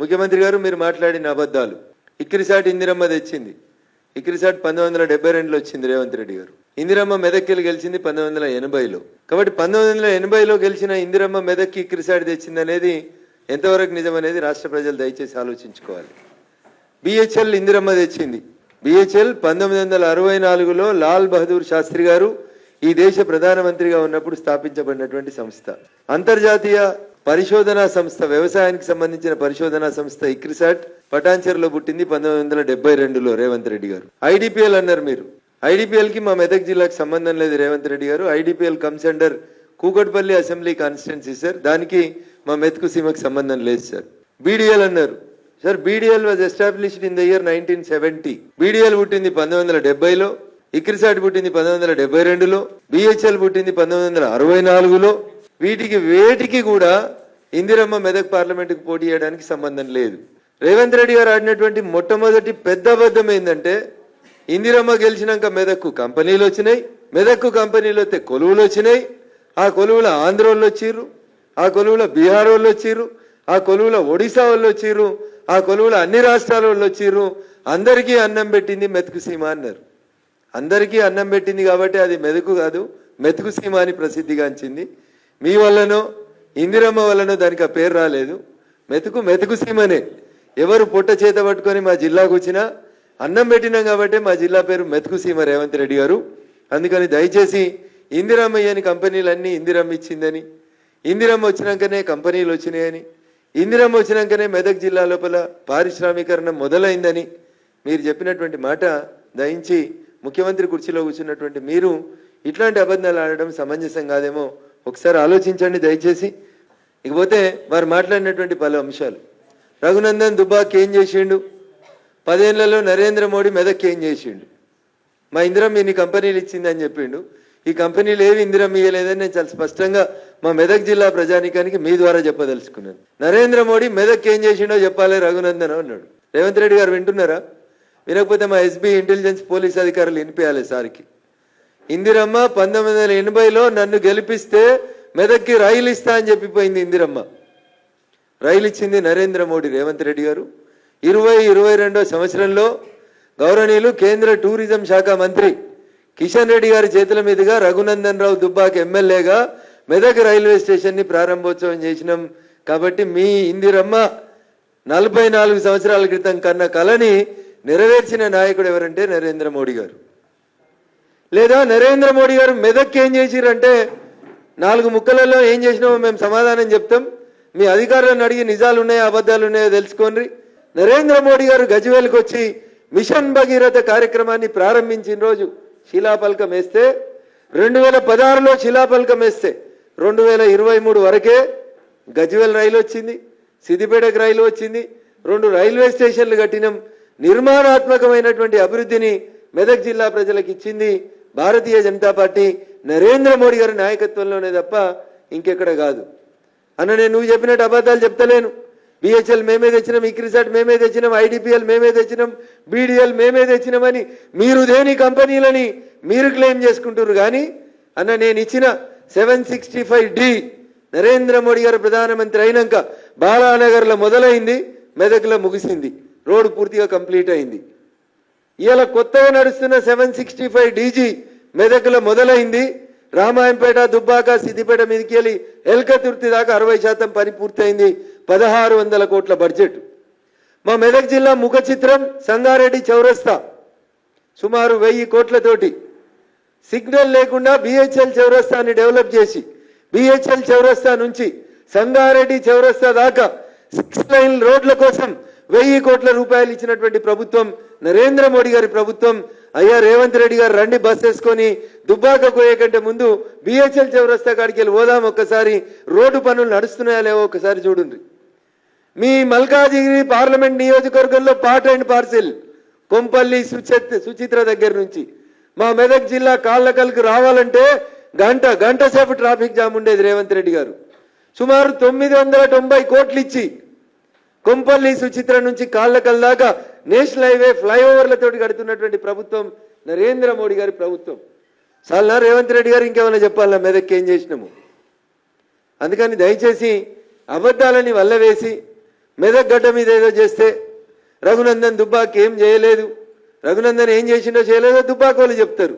ముఖ్యమంత్రి గారు మీరు మాట్లాడిన అబద్ధాలు. ఇక్కిరిసాటి ఇందిరమ్మ తెచ్చింది. ఇక్కిరిసాటి పంతొమ్మిది వందల డెబ్బై రెండులో వచ్చింది రేవంత్ రెడ్డి గారు. ఇందిరమ్మ మెదక్కిలు గెలిచింది పంతొమ్మిది వందల ఎనభైలో. కాబట్టి పంతొమ్మిది వందల ఎనభైలో గెలిచిన ఇందిరమ్మ మెదక్కి ఇక్కిరిసాటి తెచ్చింది అనేది ఎంతవరకు నిజం అనేది రాష్ట్ర ప్రజలు దయచేసి ఆలోచించుకోవాలి. బిహెచ్ఎల్ ఇందిరమ్మ తెచ్చింది. బిహెచ్ఎల్ పంతొమ్మిది వందల అరవై నాలుగులో లాల్ బహదూర్ శాస్త్రి గారు ఈ దేశ ప్రధానమంత్రిగా ఉన్నప్పుడు స్థాపించబడినటువంటి సంస్థ. అంతర్జాతీయ పరిశోధనా సంస్థ వ్యవసాయానికి సంబంధించిన పరిశోధనా సంస్థ ఇక్రిసాట్ పటాన్చెరులో పుట్టింది పంతొమ్మిది వందల డెబ్బై రెండులో రేవంత్ రెడ్డి గారు. ఐడిపిఎల్ అన్నారు మీరు. ఐడిపిఎల్కి మా మెదక్ జిల్లాకు సంబంధం లేదు రేవంత్ రెడ్డి గారు. IDPL comes under Kukatpally assembly constituency sir. దానికి మా మెతుకు సీమకు సంబంధం లేదు సార్. బీడీఎల్ అన్నారు. Sir BDL was established in the year nineteen seventy BDL పుట్టింది పంతొమ్మిది వందల డెబ్బైలో. ఇక్రిసాట్ పుట్టింది పంతొమ్మిది వందల డెబ్బై రెండులో. బిహెచ్ఎల్ పుట్టింది పంతొమ్మిది వందల అరవై నాలుగులో. వీటికి వేటికి కూడా ఇందిరమ్మ మెదక్ పార్లమెంటుకు పోటీ చేయడానికి సంబంధం లేదు. రేవంత్ రెడ్డి గారు ఆడినటువంటి మొట్టమొదటి పెద్ద అబద్ధం ఏంటంటే ఇందిరమ్మ గెలిచినాక మెదక్కు కంపెనీలు వచ్చినాయి మెదక్కు కంపెనీలు వస్తే కొలువులు వచ్చినాయి ఆ కొలువుల ఆంధ్ర వాళ్ళు వచ్చిర్రు ఆ కొలువుల బీహార్ వాళ్ళు వచ్చిర్రు ఆ కొలువుల ఒడిశా వాళ్ళు వచ్చిర్రు ఆ కొలువుల అన్ని రాష్ట్రాల వాళ్ళు వచ్చిర్రు అందరికీ అన్నం పెట్టింది మెతుకు సీమ అన్నారు. అందరికీ అన్నం పెట్టింది కాబట్టి అది మెదకు కాదు మెతుకు సీమ అని ప్రసిద్ధిగాంచింది. మీ వల్లనో ఇందిరమ్మ వల్లనో దానికి ఆ పేరు రాలేదు. మెతుకు మెతుకు సీమనే. ఎవరు పుట్ట చేత పట్టుకొని మా జిల్లాకు వచ్చినా అన్నం పెట్టినాం కాబట్టి మా జిల్లా పేరు మెతుకు సీమ రేవంత్ రెడ్డి గారు. అందుకని దయచేసి ఇందిరమ్మయ్యని కంపెనీలన్నీ ఇందిరమ్మ ఇచ్చిందని ఇందిరమ్మ వచ్చినాకనే కంపెనీలు వచ్చినాయని ఇందిరమ్మ వచ్చినాకనే మెదక్ జిల్లా లోపల పారిశ్రామీకరణ మొదలైందని మీరు చెప్పినటువంటి మాట దయించి ముఖ్యమంత్రి కుర్చీలో కూర్చున్నటువంటి మీరు ఇట్లాంటి అబద్ధాలు ఆడడం సమంజసం కాదేమో ఒకసారి ఆలోచించండి దయచేసి. ఇకపోతే వారు మాట్లాడినటువంటి పలు అంశాలు. రఘునందన్ దుబాక్ ఏం చేసిండు? పదేళ్ళలో నరేంద్ర మోడీ మెదక్ ఏం చేసిండు? మా ఇందిరం ఇన్ని కంపెనీలు ఇచ్చిందని చెప్పిండు. ఈ కంపెనీలు ఏవి ఇందిరం ఇయ్యలేదని నేను చాలా స్పష్టంగా మా మెదక్ జిల్లా ప్రజానికానికి మీ ద్వారా చెప్పదలుచుకున్నాను. నరేంద్ర మోడీ మెదక్ ఏం చేసిండో చెప్పాలి రఘునందన్ అన్నాడు. రేవంత్ రెడ్డి గారు వింటున్నారా? వినకపోతే మా ఎస్బీ ఇంటెలిజెన్స్ పోలీస్ అధికారులు వినిపించాలి సార్కి. ఇందిరమ్మ పంతొమ్మిది వందల ఎనభైలో నన్ను గెలిపిస్తే మెదక్కి రైలు ఇస్తా అని చెప్పిపోయింది ఇందిరమ్మ. రైలు ఇచ్చింది నరేంద్ర మోడీ రేవంత్ రెడ్డి గారు. ఇరవై ఇరవై రెండో సంవత్సరంలో గౌరవనీయులు కేంద్ర టూరిజం శాఖ మంత్రి కిషన్ రెడ్డి గారి చేతుల మీదుగా రఘునందన్ రావు దుబ్బాకి ఎమ్మెల్యేగా మెదక్ రైల్వే స్టేషన్ని ప్రారంభోత్సవం చేసినాం. కాబట్టి మీ ఇందిరమ్మ నలభై నాలుగు సంవత్సరాల క్రితం కన్న కళని నెరవేర్చిన నాయకుడు ఎవరంటే నరేంద్ర మోడీ గారు. లేదా నరేంద్ర మోడీ గారు మెదక్ ఏం చేసిరంటే నాలుగు ముక్కలలో ఏం చేసినామో మేము సమాధానం చెప్తాం. మీ అధికారులను అడిగి నిజాలు ఉన్నాయో అబద్ధాలు ఉన్నాయో తెలుసుకోండి. నరేంద్ర మోడీ గారు గజ్వేల్కి వచ్చి మిషన్ భగీరథ కార్యక్రమాన్ని ప్రారంభించిన రోజు శిలాఫలకం వేస్తే రెండు వేల పదహారులో శిలాఫలకం వేస్తే రెండు వేల ఇరవై మూడు వరకే గజ్వేల్ రైలు వచ్చింది సిద్దిపేటకు రైలు వచ్చింది. రెండు రైల్వే స్టేషన్లు కట్టినాం. నిర్మాణాత్మకమైనటువంటి అభివృద్ధిని మెదక్ జిల్లా ప్రజలకు ఇచ్చింది భారతీయ జనతా పార్టీ నరేంద్ర మోడీ గారి నాయకత్వంలోనే తప్ప ఇంకెక్కడ కాదు. అన్న నేను నువ్వు చెప్పినట్టు అబద్ధాలు చెప్తలేను. బిహెచ్ఎల్ మేమే తెచ్చినాం ఇక్రిసాట్ మేమే తెచ్చినాం ఐడిపిఎల్ మేమే తెచ్చినాం బీడీఎల్ మేమే తెచ్చినామని మీరు దేని కంపెనీలని మీరు క్లెయిమ్ చేసుకుంటారు కానీ అన్న నేను ఇచ్చిన seven sixty five D Narendra Modi గారు ప్రధానమంత్రి అయినాక బాలానగర్లో మొదలైంది మెదక్లో ముగిసింది. రోడ్డు పూర్తిగా కంప్లీట్ అయింది. ఇవాళ కొత్తగా నడుస్తున్న సెవెన్ సిక్స్టీ ఫైవ్ డీజీ మెదక్లో మొదలైంది. రామాయంపేట దుబ్బాక సిద్దిపేట మీదకి వెళ్ళి ఎల్కతుర్తి దాకా అరవై శాతం పని పూర్తయింది. పదహారు వందల కోట్ల బడ్జెట్. మా మెదక్ జిల్లా ముఖ చిత్రం సంగారెడ్డి చౌరస్తా. సుమారు వెయ్యి కోట్లతోటి. సిగ్నల్ లేకుండా బిహెచ్ఎల్ చౌరస్తాని డెవలప్ చేసి బిహెచ్ఎల్ చౌరస్తా నుంచి సంగారెడ్డి చౌరస్తా దాకా సిక్స్ లైన్ రోడ్ల కోసం వెయ్యి కోట్ల రూపాయలు ఇచ్చినటువంటి ప్రభుత్వం నరేంద్ర మోడీ గారి ప్రభుత్వం అయ్యా రేవంత్ రెడ్డి గారు రండి బస్ వేసుకొని దుబ్బాక పోయే కంటే ముందు బిహెచ్ఎల్ చౌరస్తా కాడికి వెళ్ళి పోదాం ఒక్కసారి. రోడ్డు పనులు నడుస్తున్నాయా లేవో ఒకసారి చూడండి. మీ మల్కాజిగిరి పార్లమెంట్ నియోజకవర్గంలో part and parcel Kompally Suchit Suchitra దగ్గర నుంచి. మా మెదక్ జిల్లా కాళ్ళకల్కి రావాలంటే గంట గంట సేపు ట్రాఫిక్ జామ్ ఉండేది రేవంత్ రెడ్డి గారు. సుమారు తొమ్మిది వందల తొంభై కోట్లు ఇచ్చి కొంపల్లి సుచిత్ర నుంచి కాళ్ళకల్లాగా నేషనల్ హైవే ఫ్లైఓవర్లతో కడుతున్నటువంటి ప్రభుత్వం నరేంద్ర మోడీ గారి ప్రభుత్వం. చాలా రేవంత్ రెడ్డి గారు ఇంకేమైనా చెప్పాలా? మెదక్కి ఏం చేసినాము? అందుకని దయచేసి అబద్ధాలని వల్లవేసి మెదక్ గడ్డ మీద ఏదో చేస్తే రఘునందన్ దుబ్బాకి ఏం చేయలేదు. రఘునందన్ ఏం చేసిండో చేయలేదో దుబ్బాకోలు చెప్తారు.